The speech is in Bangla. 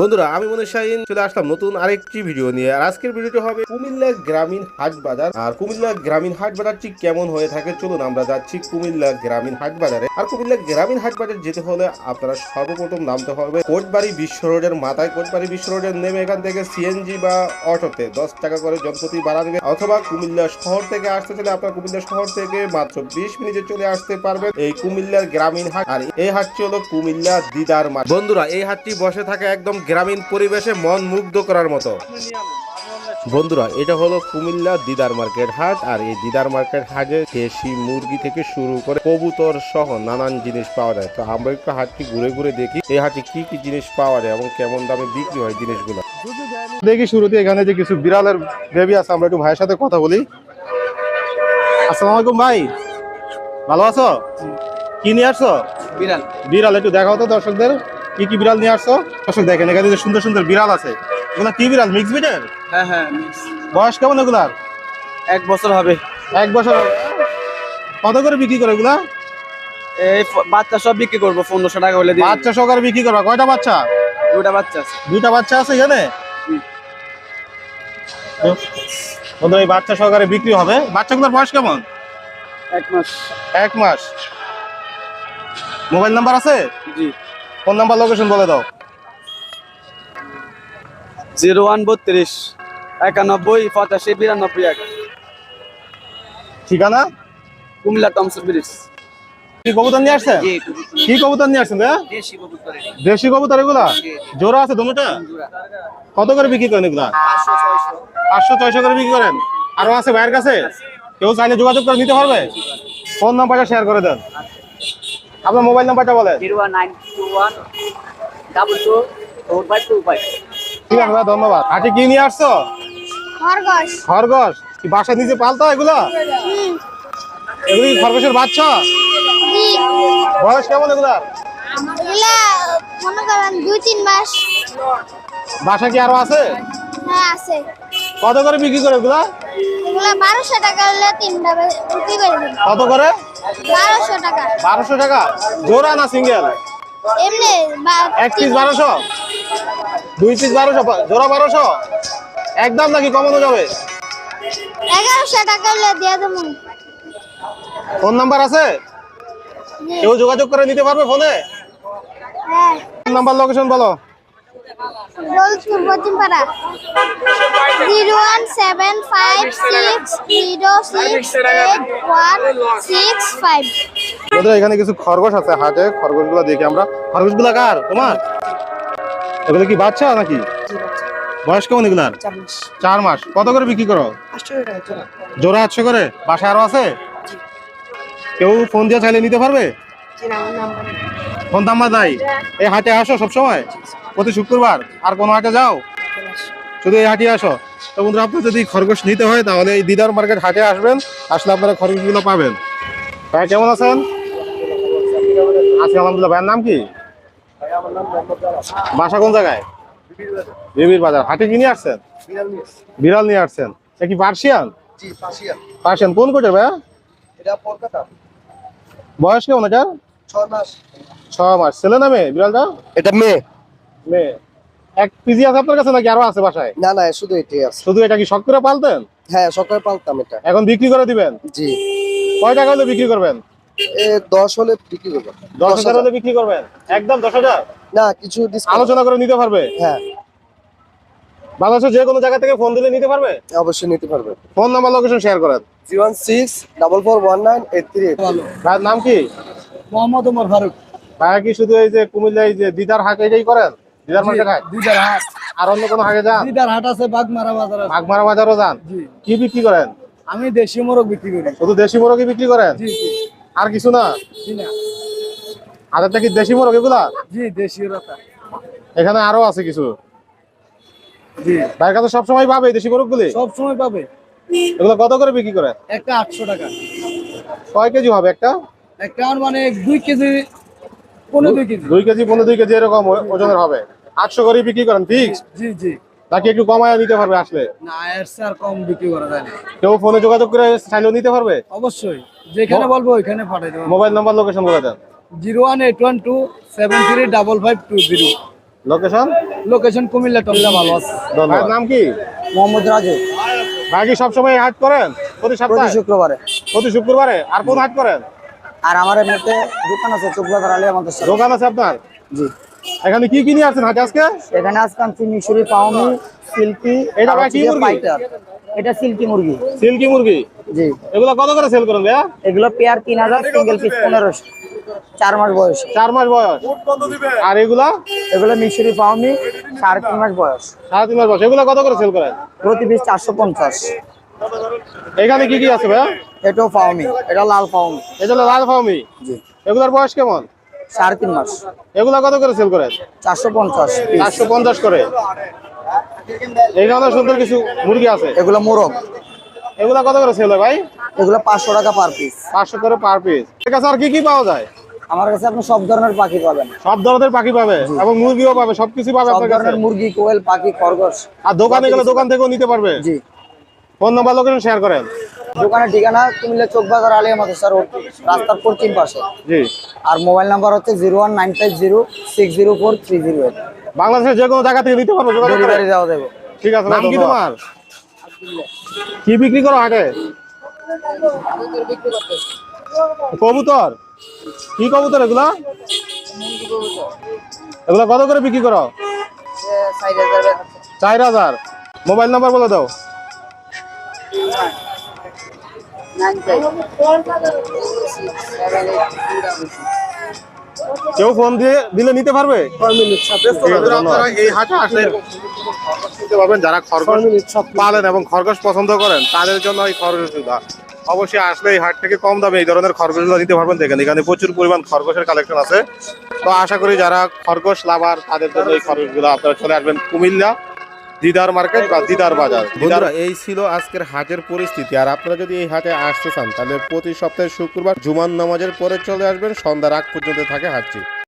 বন্ধুরা, আমি মনে শাহিন, চলে আসলাম নতুন আরেকটি ভিডিও নিয়ে। আর আজকের ভিডিওটি হবে কুমিল্লা গ্রামীণ হাট বাজার আর কুমিল্লা গ্রামীণ হাট বাজারটি কেমন হয়ে থাকে? চলুন আমরা যাচ্ছি কুমিল্লা গ্রামীণ হাট বাজারে আর কুমিল্লা গ্রামীণ হাট বাজার যেতে হলে আপনারা সর্বপ্রথম নামতে হবে কোটবাড়ি বিশ্ব রোডের মাথায়। কোটবাড়ি বিশ্ব রোডের নেমে এখান থেকে সিএনজি বা অটোতে দশ টাকা করে জনপ্রতি ভাড়া দেবে অথবা কুমিল্লা শহর থেকে আসতে চলে আপনার কুমিল্লা শহর থেকে মাত্র বিশ মিনিটে চলে আসতে পারবেন এই কুমিল্লার গ্রামীণ হাট। আর এই হাটটি হলো কুমিল্লা দিদার মাঠ। বন্ধুরা, এই হাটটি বসে থাকে একদম গ্রামীণ পরিবেশে মন মুগ্ধ করার মতো। বন্ধুরা এটা হলো কুমিল্লা দিদার মার্কেট হাট আর এই দিদার মার্কেট হাটে দেশি মুরগি থেকে শুরু করে কবুতর সহ নানান জিনিস পাওয়া যায়। তো আমরা একটু হাটটি ঘুরে ঘুরে দেখি এই হাটে কি কি জিনিস পাওয়া যায় এবং কেমন দামে বিক্রি হয় জিনিসগুলো। দেখি শুরুতে এখানে যে কিছু বিড়ালের বেবি আছে আমরা একটু ভাইয়ের সাথে কথা বলি। আসসালামু আলাইকুম ভাই ভালো আছো? কি নিয়ে আসছো? বিড়াল। বিড়াল একটু দেখাও তো দর্শকদের। কি কি বিড়াল নিয়ে আসছো? আসলে দেখেন এখানে যে সুন্দর সুন্দর বিড়াল আছে এগুলো কি বিড়াল? মিক্স বিটের হ্যাঁ হ্যাঁ বয়স কেমন এগুলার? এক বছর হবে। এক বছর কত করে বিক্রি করে এগুলা? এই বাচ্চা সব বিক্রি করব পনেরোশো টাকা হলে বাচ্চা সহকারে বিক্রি করবা। কয়টা বাচ্চা? দুটা বাচ্চা আছে। দুইটা বাচ্চা আছে এখানে। বন্ধু এই বাচ্চা সহকারে বিক্রি হবে। বাচ্চাগুলোর বয়স কেমন? এক মাস। এক মাস। মোবাইল নাম্বার আছে? জি। ফোন নাম্বার লোকেশন বলে দাও। জিরো ওয়ান বত্রিশ একানব্বই পঁচাশি বিরানব্বই এক। ঠিকানা? কুমিল্লা টমসর ব্রিজ। কি কবুতর নিয়ে আসছেন? কি কবুতর নিয়ে আসছেন ভাইয়া? দেশি কবুতর দেশি এগুলা? জোড়া আছে কত করে বিক্রি করেন এগুলা? পাঁচশো ছয়শো। করে বিক্রি করেন। আরও আছে ভাইয়ের কাছে? কেউ চাইলে যোগাযোগ করে নিতে পারবে? ফোন নাম্বারটা শেয়ার করে দেন। আপনার মোবাইল নাম্বারটা বলেন। Zero one nine two one double two four five two five. ঠিক আছে ভাই ধন্যবাদ। হাটে কি নিয়ে আসছো? খরগোশ। খরগোশ? কি বাসা নিজে পালতো এগুলা? এগুলি খরগোশের বাচ্চা? বয়স কেমন এগুলা এগুলা মনে করেন দুই তিন মাস। বাসা কি আরও আছে? হ্যাঁ আছে। কত করে বিক্রি করে এগুলা? এগুলা বারোশো টাকা হলে তিনটা বিক্রি করে কত করে? বারোশো টাকা। বারোশো টাকা? জোড়া না সিঙ্গেল? এমনি এক পিস বারোশো? দুই পিস বারোশো? জোড়া বারোশো? একদম নাকি কমানো যাবে? এগারোশো টাকা হলে দিয়ে দেবো। ফোন নাম্বার আছে? কেউ যোগাযোগ করে নিতে পারবে ফোনে? হ্যাঁ। ফোন নাম্বার লোকেশন বলো। Daulatpur Paschimpara zero one seven five six zero six eight one six five. বন্ধুরা এখানে কিছু খরগোশ আছে হাটে। খরগোশগুলো দেখি আমরা। খরগোশগুলো কার? তোমার? এগুলো কি বাচ্চা নাকি? বয়স কেমন এগুলার? চার মাস। কত করে বিক্রি করো? জোড়া। আটশো করে? বাসায় আরও আছে? কেউ ফোন দিয়ে চাইলে নিতে পারবে? ফোন নাম্বার নাই। এই হাটে আসো সবসময়? প্রতি শুক্রবার আর কোনো হাটে যাও? শুধু এই হাটে আসো। তো বন্ধুরা আপনার যদি খরগোশ নিতে হয় তাহলে এই দিদার মার্কেট হাটে আসবেন। আসলে আপনারা খরগোশগুলো পাবেন। ভাই কেমন আছেন? আছি আলহামদুলিল্লাহ। ভাইয়ের নাম কি? বাসা কোন জায়গায়? বিবির বাজার। হাটে কি নিয়ে আসছেন? বিড়াল নিয়ে আসছেন। এ কি পার্সিয়ান? পার্সিয়ান। কোন কোটের ভাইয়া? বয়স কেমন এটার? ছ মাস। ছেলে না মেয়ে? বিড়ালটা? এটা মেয়ে। মেয়ে এক পিজি আছে আপনার কাছে নাকি আরও আছে বাসায়? না না শুধু এটাই আছে। শুধু এটা কি শখ করে পালতেন? হ্যাঁ সকালে পালতাম এটা। এখন বিক্রি করে দিবেন? জি। কয় টাকা হলে বিক্রি করবেন? দশ হলে বিক্রি করব। দশ হাজার হলে বিক্রি করবেন? একদম দশ হাজার? না কিছু আলোচনা করে নিতে পারবে? হ্যাঁ। বাংলাদেশের যে কোনো জায়গা থেকে ফোন দিলে নিতে পারবে? অবশ্যই নিতে পারবে। ফোন নাম্বার লোকেশন শেয়ার করেন। Zero one six double four one nine eight three ভাইয়ের নাম কি? মোহাম্মদ ওমর ফারুক। ভাইয়া কি শুধু এই যে কুমিল্লা এই যে দিদার হাট এটাই করেন? দিদার মার্কেট হাট দিদার হাট। আর অন্য কোনো হাটে যান? দিদার হাট আছে বাগমারা বাজার। আছে বাগমারা বাজারও যান? কি বিক্রি করেন? আমি দেশি মোরগ বিক্রি করি। শুধু দেশি মোরগই বিক্রি করেন? জি জি। আর কিছু না? জি না। হাজারটা কি দেশি মোরগ এগুলা? জি দেশি রতা এখানে আরও আছে কিছু? জি। ভাইয়ের কাছে সবসময় পাবে দেশি মোরগগুলি? সব সময় পাবে। এগুলো কত করে বিক্রি করে একটা আটশো টাকা। কয় কেজি হবে একটা? একটা মানে দুই কেজি দুই কেজি। দুই কেজি পনেরো দুই কেজি এরকম ওজনের হবে। আটশো করে বিক্রি করেন ফিক্স জি জি। নাকি একটু কমায় নিতে পারবে আসলে? না এর চেয়ে কম বিক্রি করা যায় না। কেউ ফোনে যোগাযোগ করে চাইলেও নিতে পারবে? অবশ্যই। যেখানে বলব ওইখানে পাঠাই দেবো। মোবাইল নাম্বার লোকেশন বলে দেন। Zero one eight one two seven three double five two zero. Location location Comilla টমিল্লা ভালো আছে নাম কি? মোহাম্মদ রাজু। ভাই কি সবসময় হাট করেন? প্রতি প্রতি শুক্রবারে। প্রতি শুক্রবারে? আর কোন হাট করেন? আর আমার এমনিতে দোকান আছে চোখবাজার আলী আমাদের সাথে দোকান আছে আপনার? জি। এখানে কি কি নিয়ে আসছেন হাটে আজকে? এখানে আজকে আনছি মিশরি পাওনি সিল্কি এটা কি মুরগি? এটা সিল্কি মুরগি। সিল্কি মুরগি? জি। এগুলো কত করে সেল করেন ভাইয়া? এগুলো পেয়ার তিন হাজার সিঙ্গেল পিস পনেরোশো। চার মাস বয়স। চার মাস বয়স। আর এগুলা? এগুলো মিশরি পাওনি সাড়ে তিন মাস বয়স। সাড়ে তিন মাস বয়স। এগুলো কত করে সেল করেন? প্রতি পিস চারশো পঞ্চাশ। এখানে কি কি আছে ভাইয়া? এটাও পাওনি এটা লাল পাওনি এটা হলো লাল ফার্মি জি। এগুলোর বয়স কেমন? সাড়ে তিন মাস। এগুলা কত করে সেল করেন চারশো পঞ্চাশ চারশো পঞ্চাশ করে। এখানে সুন্দর কিছু মুরগি আছে? এগুলো মোরগ। এগুলা কত করে সেল হয় ভাই? এগুলো পাঁচশো টাকা পার পিস পাঁচশো করে পার পিস ঠিক আছে আর কি কি পাওয়া যায়? আমার কাছে আপনি সব ধরনের পাখি পাবেন। সব ধরনের পাখি পাবে এবং মুরগিও পাবে সবকিছু পাবে আপনার কাছে? মুরগি কোয়েল পাখি খরগোশ। আর দোকানে গেলে দোকান থেকেও নিতে পারবে? জি। ফোন নাম্বার লোকেশন শেয়ার করেন। দোকানের ঠিকানা কুমিল্লা চোখবাজার আলী আমাদের স্যার রাস্তার পশ্চিম পাশে। জি। আর মোবাইল নাম্বার হচ্ছে zero one nine five zero six zero four three zero eight. বাংলাদেশের যে কোনো জায়গা থেকে নিতে পারবে যোগাযোগ করে। দেওয়া দেবো। ঠিক আছে নাম কি তোমার? কি বিক্রি করো হাটে? কবুতর। কি কবুতর এগুলা? এগুলা কত করে বিক্রি করো? চার হাজার। মোবাইল নাম্বার বলে দাও। কেউ ফোন দিয়ে দিলে নিতে পারবে? ঠিক আছে, ধন্যবাদ। এই হাটে আসলে নিতে পারবেন যারা খরগোশ পালেন এবং খরগোশ পছন্দ করেন তাদের জন্য এই খরগোশ সুবিধা অবশ্যই আসলে এই হাট থেকে কম দামে এই ধরনের খরগোশগুলো নিতে পারবেন। দেখেন এখানে প্রচুর পরিমাণ খরগোশের কালেকশন আছে। তো আশা করি যারা খরগোশ লাভার তাদের জন্য এই খরগোশগুলো আপনারা চলে আসবেন কুমিল্লা। দিদার মার্কেট বা দিদার বাজার। বন্ধুরা এই ছিল আজকের হাটের পরিস্থিতি। আর আপনারা যদি এই হাটে আসতে চান তাহলে প্রতি সপ্তাহে শুক্রবার জুমান নামাজের পরে চলে আসবেন। সন্ধ্যার আগ পর্যন্ত থাকে হাটটি।